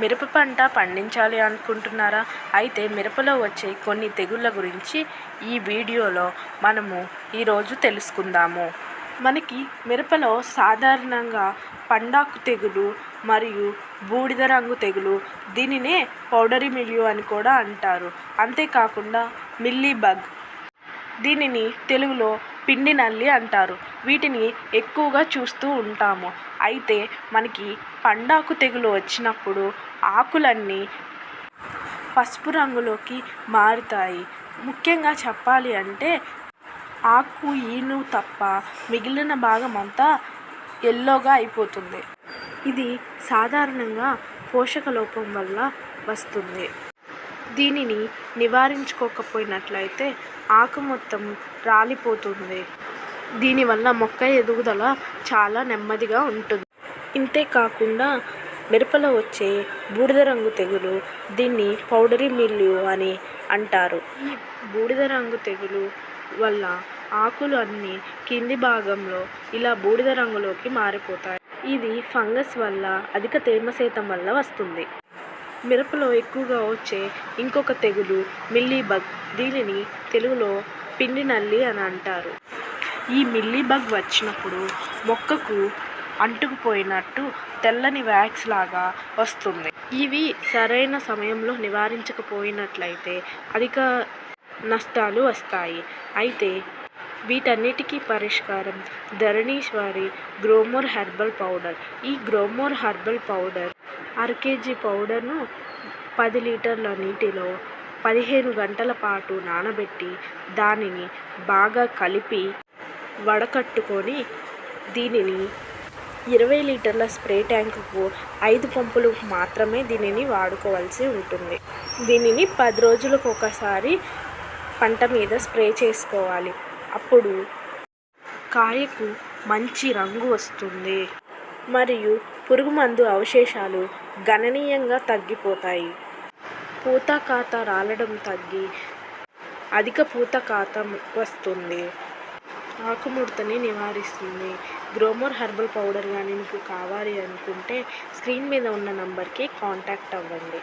మిరప పంట పండించాలి అనుకుంటున్నారా? అయితే మిరపలో వచ్చే కొన్ని తెగుళ్ళ గురించి ఈ వీడియోలో మనము ఈరోజు తెలుసుకుందాము. మనకి మిరపలో సాధారణంగా పండాకు తెగులు మరియు బూడిద రంగు తెగులు దీనినే పౌడరీ మిల్యూ అని కూడా అంటారు. అంతేకాకుండా మిల్లీ బగ్. దీనిని తెలుగులో పిండి నల్లి అంటారు. వీటిని ఎక్కువగా చూస్తూ ఉంటాము. అయితే మనకి పండాకు తెగులు వచ్చినప్పుడు ఆకులన్నీ పసుపు రంగులోకి మారుతాయి. ముఖ్యంగా చెప్పాలి అంటే ఆకు ఈను తప్ప మిగిలిన భాగం అంతా ఎల్లోగా అయిపోతుంది. ఇది సాధారణంగా పోషక లోపం వల్ల వస్తుంది. దీనిని నివారించుకోకపోయినట్లయితే ఆకు మొత్తం రాలిపోతుంది. దీనివల్ల మొక్క ఎదుగుదల చాలా నెమ్మదిగా ఉంటుంది. ఇంతే కాకుండా మిరపలో వచ్చే బూడిద రంగు తెగులు దీన్ని పౌడరీ మిల్లు అని అంటారు. ఈ బూడిద రంగు తెగులు వల్ల ఆకులు అన్నీ కింది భాగంలో ఇలా బూడిద రంగులోకి మారిపోతాయి. ఇది ఫంగస్ వల్ల అధిక తేమ శాతం వల్ల వస్తుంది. మిరపలో ఎక్కువగా వచ్చే ఇంకొక తెగులు మిల్లీబగ్. దీనిని తెలుగులో పిండి నల్లి అని అంటారు. ఈ మిల్లీబగ్ వచ్చినప్పుడు మొక్కకు అంటుకుపోయినట్టు తెల్లని వ్యాక్స్ లాగా వస్తుంది. ఇవి సరైన సమయంలో నివారించకపోయినట్లయితే అధిక నష్టాలు వస్తాయి. అయితే వీటన్నిటికీ పరిష్కారం ధరణీశ్వరి గ్రోమోర్ హెర్బల్ పౌడర్. ఈ గ్రోమోర్ హెర్బల్ పౌడర్ అర కేజీ పౌడర్ను పది లీటర్ల నీటిలో పదిహేను గంటల పాటు నానబెట్టి దానిని బాగా కలిపి వడకట్టుకొని దీనిని ఇరవై లీటర్ల స్ప్రే ట్యాంకుకు ఐదు పంపులు మాత్రమే దీనిని వాడుకోవాల్సి ఉంటుంది. దీనిని పది రోజులకు ఒకసారి పంట మీద స్ప్రే చేసుకోవాలి. అప్పుడు కాయకు మంచి రంగు వస్తుంది. మరియు పురుగుమందు అవశేషాలు గణనీయంగా తగ్గిపోతాయి. పూత ఖాతా రాలడం తగ్గి అధిక పూత కాత వస్తుంది. ఆకుముడతని నివారిస్తుంది. గ్రోమోర్ హెర్బల్ పౌడర్ కానీ మీకు కావాలి అనుకుంటే స్క్రీన్ మీద ఉన్న నంబర్కి కాంటాక్ట్ అవ్వండి.